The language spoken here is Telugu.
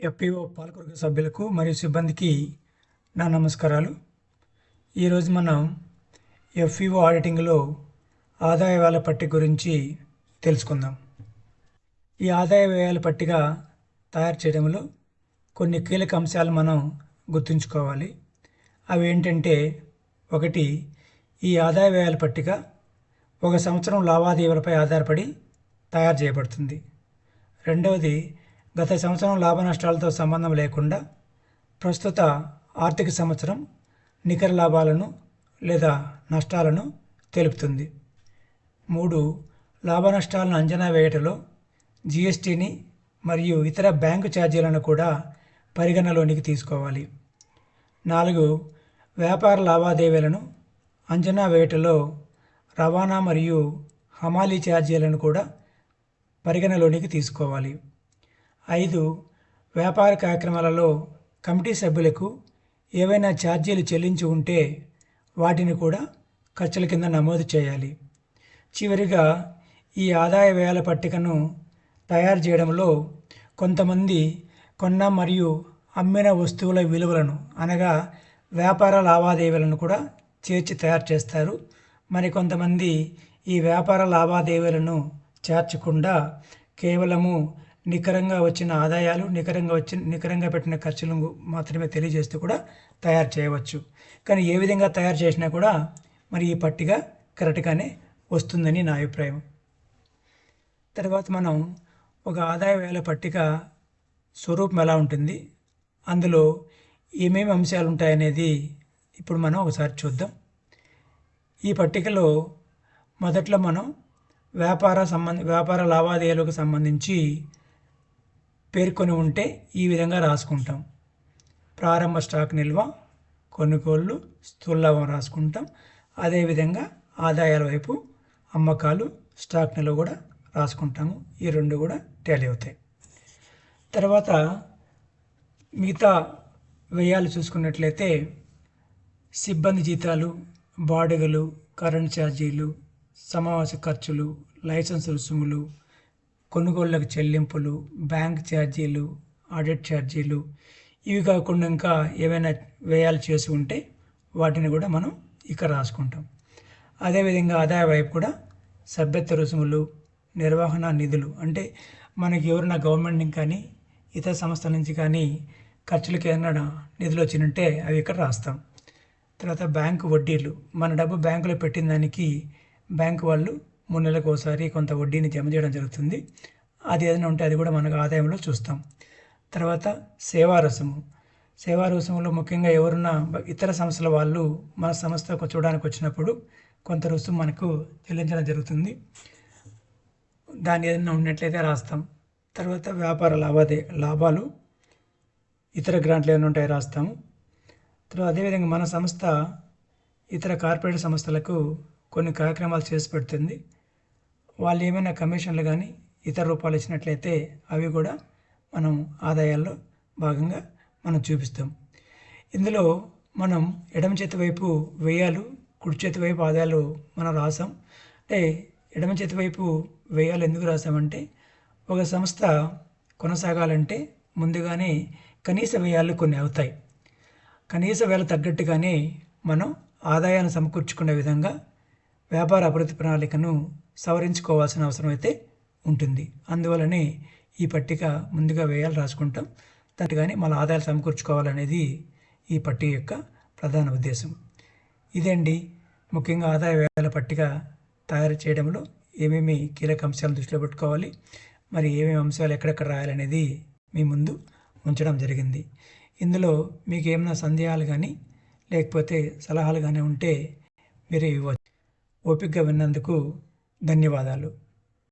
ఎఫ్పిఓ పాలకవర్గ సభ్యులకు మరియు సిబ్బందికి నా నమస్కారాలు. ఈరోజు మనం ఎఫ్పిఓ ఆడిటింగ్లో ఆదాయ వ్యయాల పట్టిక గురించి తెలుసుకుందాం. ఈ ఆదాయ వ్యయాల పట్టిక తయారు చేయడంలో కొన్ని కీలక అంశాలు మనం గుర్తుంచుకోవాలి. అవి ఏంటంటే ఒకటి ఈ ఆదాయ వ్యయాల పట్టిక ఒక సంవత్సరం లావాదేవీలపై ఆధారపడి తయారు చేయబడుతుంది. రెండవది గత సంవత్సరం లాభ నష్టాలతో సంబంధం లేకుండా ప్రస్తుత ఆర్థిక సంవత్సరం నికర లాభాలను లేదా నష్టాలను తెలుపుతుంది. మూడు లాభనష్టాలను అంచనా వేయటంలో జిఎస్టిని మరియు ఇతర బ్యాంకు ఛార్జీలను కూడా పరిగణలోనికి తీసుకోవాలి. నాలుగు వ్యాపార లావాదేవీలను అంచనా వేయటంలో రవాణా మరియు హమాలీ ఛార్జీలను కూడా పరిగణలోనికి తీసుకోవాలి. ఐదు వ్యాపార కార్యక్రమాలలో కమిటీ సభ్యులకు ఏవైనా ఛార్జీలు చెల్లించి ఉంటే వాటిని కూడా ఖర్చుల కింద నమోదు చేయాలి. చివరిగా ఈ ఆదాయ వ్యయాల పట్టికను తయారు చేయడంలో కొంతమంది కొన్న మరియు అమ్మిన వస్తువుల విలువలను అనగా వ్యాపార లావాదేవీలను కూడా చేర్చి తయారు చేస్తారు. మరి కొంతమంది ఈ వ్యాపార లావాదేవీలను చేర్చకుండా కేవలము నికరంగా వచ్చిన ఆదాయాలు నికరంగా వచ్చిన నికరంగా పెట్టిన ఖర్చులను మాత్రమే తెలియజేస్తూ కూడా తయారు చేయవచ్చు. కానీ ఏ విధంగా తయారు చేసినా కూడా మరి ఈ పట్టిక కరెక్ట్గానే వస్తుందని నా అభిప్రాయం. తర్వాత మనం ఒక ఆదాయ వేల పట్టిక స్వరూపం ఎలా ఉంటుంది? అందులో ఏమేమి అంశాలు ఉంటాయనేది ఇప్పుడు మనం ఒకసారి చూద్దాం. ఈ పట్టికలో మొదట్లో మనం వ్యాపార సంబంధ వ్యాపార లావాదేవీలకు సంబంధించి పేర్కొని ఉంటే ఈ విధంగా రాసుకుంటాం. ప్రారంభ స్టాక్ నిల్వ కొనుగోళ్ళు స్థూల లాభం రాసుకుంటాం అదేవిధంగా ఆదాయాల వైపు అమ్మకాలు స్టాక్ నిల్వ కూడా రాసుకుంటాము. ఈ రెండు కూడా టాలీ అవుతాయి. తర్వాత మిగతా వ్యయాలు చూసుకున్నట్లయితే సిబ్బంది జీతాలు బాడుగలు కరెంట్ ఛార్జీలు సమావేశ ఖర్చులు లైసెన్స్ రుసుములు కొనుగోళ్ళకు చెల్లింపులు బ్యాంక్ ఛార్జీలు ఆడిట్ ఛార్జీలు ఇవి కాకుండా ఇంకా ఏవైనా వ్యయాలు చేసి ఉంటే వాటిని కూడా మనం ఇక్కడ రాసుకుంటాం. అదేవిధంగా ఆదాయ వైపు కూడా సభ్యత్వ రుసుములు నిర్వహణ నిధులు అంటే మనకి ఎవరైనా గవర్నమెంట్ నుంచి కానీ ఇతర సంస్థల నుంచి కానీ ఖర్చులకు ఏమైనా నిధులు వచ్చినంటే అవి ఇక్కడ రాస్తాం. తర్వాత బ్యాంకు వడ్డీలు మన డబ్బు బ్యాంకులో పెట్టిన దానికి బ్యాంకు వాళ్ళు మూడు నెలలకు ఒకసారి కొంత వడ్డీని జమ చేయడం జరుగుతుంది. అది ఏదైనా ఉంటే అది కూడా మనకు ఆదాయంలో చూస్తాం. తర్వాత సేవారసము. రుసుము ముఖ్యంగా ఎవరున్నా ఇతర సంస్థల వాళ్ళు మన సంస్థకు చూడడానికి వచ్చినప్పుడు కొంత రుసుము మనకు చెల్లించడం జరుగుతుంది. దాన్ని ఏదైనా ఉన్నట్లయితే రాస్తాం. తర్వాత వ్యాపార లావాదే లాభాలు ఇతర గ్రాంట్లు ఏమైనా ఉంటాయో రాస్తాము. తర్వాత అదేవిధంగా మన సంస్థ ఇతర కార్పొరేట్ సంస్థలకు కొన్ని కార్యక్రమాలు చేసి పెడుతుంది. వాళ్ళు ఏమైనా కమిషన్లు కానీ ఇతర రూపాలు ఇచ్చినట్లయితే అవి కూడా మనం ఆదాయాల్లో భాగంగా మనం చూపిస్తాం. ఇందులో మనం ఎడమ చేతి వైపు వ్యయాలు కుడి చేతి వైపు ఆదాయాలు మనం రాసాం. అంటే ఎడమ చేతి వైపు వ్యయాలు ఎందుకు రాసామంటే ఒక సంస్థ కొనసాగాలంటే ముందుగానే కనీస వ్యయాలు కొన్ని అవుతాయి. కనీస వేల తగ్గట్టుగానే మనం ఆదాయాన్ని సమకూర్చుకునే విధంగా వ్యాపార అభివృద్ధి ప్రణాళికను సవరించుకోవాల్సిన అవసరం అయితే ఉంటుంది. అందువలనే ఈ పట్టిక ముందుగా వేయాలి రాసుకుంటాం. దాంట్గానే మన ఆదాయాలు సమకూర్చుకోవాలనేది ఈ పట్టిక యొక్క ప్రధాన ఉద్దేశం. ఇదండి ముఖ్యంగా ఆదాయ వ్యయాల పట్టిక తయారు చేయడంలో ఏమేమి కీలక అంశాలను దృష్టిలో పెట్టుకోవాలి మరి ఏమేమి అంశాలు ఎక్కడెక్కడ రాయాలనేది మీ ముందు ఉంచడం జరిగింది. ఇందులో మీకు ఏమైనా సందేహాలు కానీ లేకపోతే సలహాలు కానీ ఉంటే మీరు ఇవ్వచ్చు. ఓపికగా విన్నందుకు ధన్యవాదాలు.